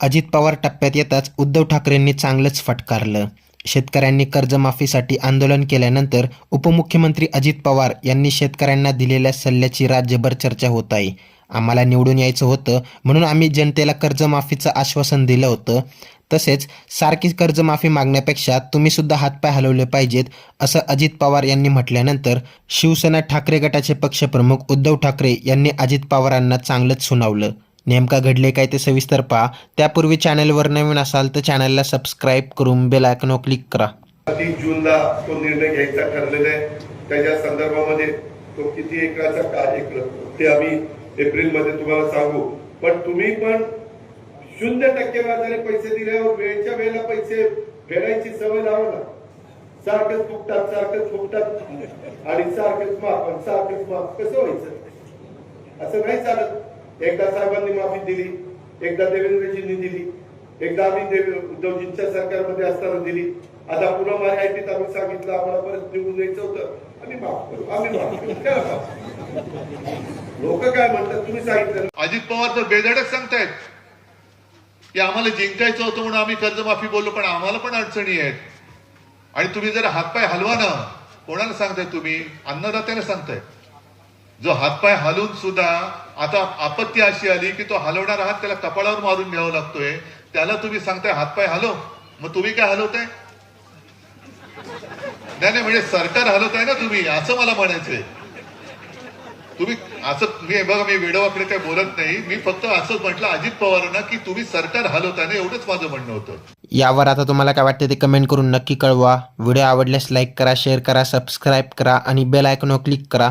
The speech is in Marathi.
अजित पवार टप्प्यात येताच उद्धव ठाकरेंनी चांगलंच फटकारलं. शेतकऱ्यांनी कर्जमाफीसाठी आंदोलन केल्यानंतर उपमुख्यमंत्री अजित पवार यांनी शेतकऱ्यांना दिलेल्या सल्ल्याची राज्यभर चर्चा होत आहे. आम्हाला निवडून यायचं होतं म्हणून आम्ही जनतेला कर्जमाफीचं आश्वासन दिलं होतं. तसेच सारखी कर्जमाफी मागण्यापेक्षा तुम्ही सुद्धा हातपाय हलवले पाहिजेत असं अजित पवार यांनी म्हटल्यानंतर शिवसेना ठाकरे गटाचे पक्षप्रमुख उद्धव ठाकरे यांनी अजित पवारांना चांगलंच सुनावलं. नेमका घडले काय ते सविस्तर पहा. त्यापूर्वी चॅनलवर नवीन असाल तर चॅनलला सबस्क्राईब करून बेल आयकॉनवर क्लिक करा. तीस जूनला तो निर्णय घ्यायचा ठरलेला आहे. त्याच्या संदर्भामध्ये तो किती एकराचा काय एकर ते आम्ही एप्रिलमध्ये तुम्हाला सांगू. पण तुम्ही पण शून्य टक्के व्याजाने पैसे दिल्यावर वेळच्या वेळेला पैसे फेडायची सवय लावा ना. सारखंच फुकतात सारखंच फुकतात आणि सारखंच माफ आणि सारखंच माफ. कसं व्हायचं? असं नाही चालत. एकदा साहेबांनी माफी दिली एकदा देवेंद्रजींनी दिली एकदा आम्ही उद्धवजींच्या सरकारमध्ये असताना दिली. आता पुन्हा माझ्या आयटीत आम्ही सांगितलं आम्हाला परत निवडून द्यायचं होतं. आम्ही माफ करू आम्ही माफ करू. काय लोक काय म्हणतात तुम्ही सांगितलं अजित पवार तर बेधडक सांगतायत की आम्हाला जिंकायचं होतं म्हणून आम्ही कर्जमाफी बोललो पण आम्हाला पण अडचणी आहेत. आणि तुम्ही जर हातपाय हलवा ना कोणाला सांगताय तुम्ही? अन्नदात्याला सांगताय जो हातपाय हलून सुद्धा आता आपत्ती अशी आली की तो हलवणार आहात त्याला कपाळावर मारून घ्यावा लागतोय. त्याला तुम्ही सांगताय हातपाय हलव मग तुम्ही काय हलवताय? नाही नाही म्हणजे सरकार हलवताय ना तुम्ही असं मला म्हणायचंय. तुम्ही असं मी बघा मी वेडोवाकडे काही बोलत नाही. मी फक्त असंच म्हटलं अजित पवारांना की तुम्ही सरकार हलवताय ना एवढंच माझं म्हणणं होतं. यावर आता तुम्हाला काय वाटतं ते कमेंट करून नक्की कळवा. व्हिडिओ आवडल्यास लाईक करा शेअर करा सबस्क्राईब करा आणि बेल आयकॉनवर क्लिक करा.